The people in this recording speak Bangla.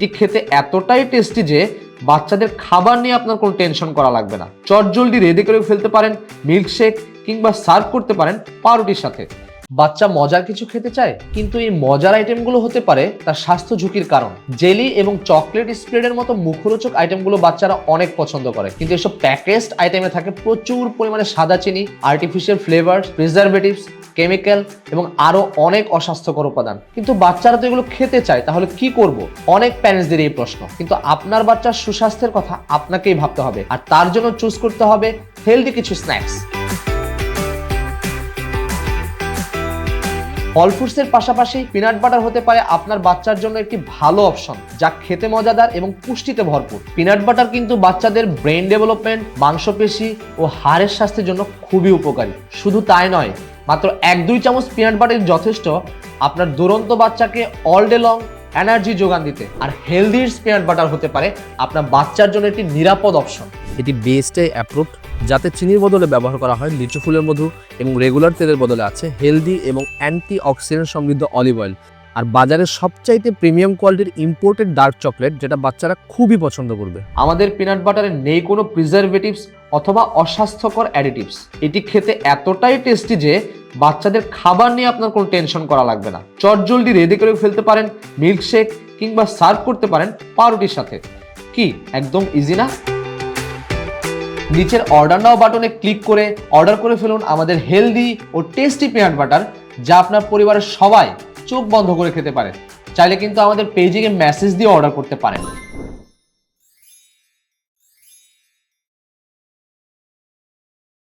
এটি খেতে এতটাই টেস্টি যে বাচ্চাদের খাবার নিয়ে আপনার কোনো টেনশন করা লাগবে না। চটজলদি রেডি করে ফেলতে পারেন মিল্কশেক কিংবা সার্ভ করতে পারেন পাউরুটির সাথে। বাচ্চা মজার কিছু খেতে চায়, কিন্তু এই মজার আইটেমগুলো হতে পারে তার স্বাস্থ্য ঝুঁকির কারণ। জেলি এবং চকলেট স্প্রেডের মতো মুখরোচক আইটেমগুলো বাচ্চারা অনেক পছন্দ করে, কিন্তু এসব প্যাকেজড আইটেমে থাকে প্রচুর পরিমাণে সাদা চিনি আর্টিফিশিয়াল ফ্লেভার প্রিজারভেটিভস কেমিক্যাল এবং আরও অনেক অস্বাস্থ্যকর উপাদান। কিন্তু বাচ্চারা তো এগুলো খেতে চায়, তাহলে কি করব? অনেক প্যারেন্টসদের এই প্রশ্ন। কিন্তু আপনার বাচ্চার সুস্বাস্থ্যের কথা আপনাকেই ভাবতে হবে। আর তার জন্য চুজ করতে হবে হেলদি কিছু স্ন্যাক্স ফল ফ্রুটসের পাশাপাশি পিনাট বাটার হতে পারে আপনার বাচ্চার জন্য একটি ভালো অপশন যা খেতে মজাদার এবং পুষ্টিতে ভরপুর। পিনাট বাটার কিন্তু বাচ্চাদের ব্রেন ডেভেলপমেন্ট মাংসপেশি ও হাড়ের স্বাস্থ্যের জন্য খুবই উপকারী। শুধু তাই নয় মাত্র এক দুই চামচ পিনাট বাটার যথেষ্ট আপনার দুরন্ত বাচ্চাকে অল ডে লং এনার্জি যোগান দিতে। আর হেলদি পিনাট বাটার হতে পারে আপনার বাচ্চার জন্য একটি নিরাপদ অপশন এটি বেস্টে অ্যাপ্রুভ যাতে চিনির বদলে ব্যবহার করা হয় লিচু ফুলের মধু এবং রেগুলার তেলের বদলে আছে হেলদি এবং অ্যান্টি অক্সিডেন্ট সমৃদ্ধ অলিভ অয়েল আর বাজারের সবচাইতে প্রিমিয়াম কোয়ালিটির ইম্পোর্টেড ডার্ক চকলেট যেটা বাচ্চারা খুবই পছন্দ করবে। আমাদের পিনাট বাটারে নেই কোনো প্রিজারভেটিভস অথবা অস্বাস্থ্যকর অ্যাডিটিভস এটি খেতে এতটাই টেস্টি যে বাচ্চাদের খাবার নিয়ে আপনার কোনো টেনশন করা লাগবে না। চটজলদি রেডি করে ফেলতে পারেন মিল্কশেক কিংবা সার্ভ করতে পারেন পাউরুটির সাথে। কি, একদম ইজি না? নিচের অর্ডার নাও বাটনে ক্লিক করে অর্ডার করে ফেলুন আমাদের হেলদি ও টেস্টি পিনাট বাটার যা আপনার পরিবারের সবাই চোখ বন্ধ করে খেতে পারে। চাইলে কিন্তু আমাদের পেজে মেসেজ দিয়ে অর্ডার করতে পারেন।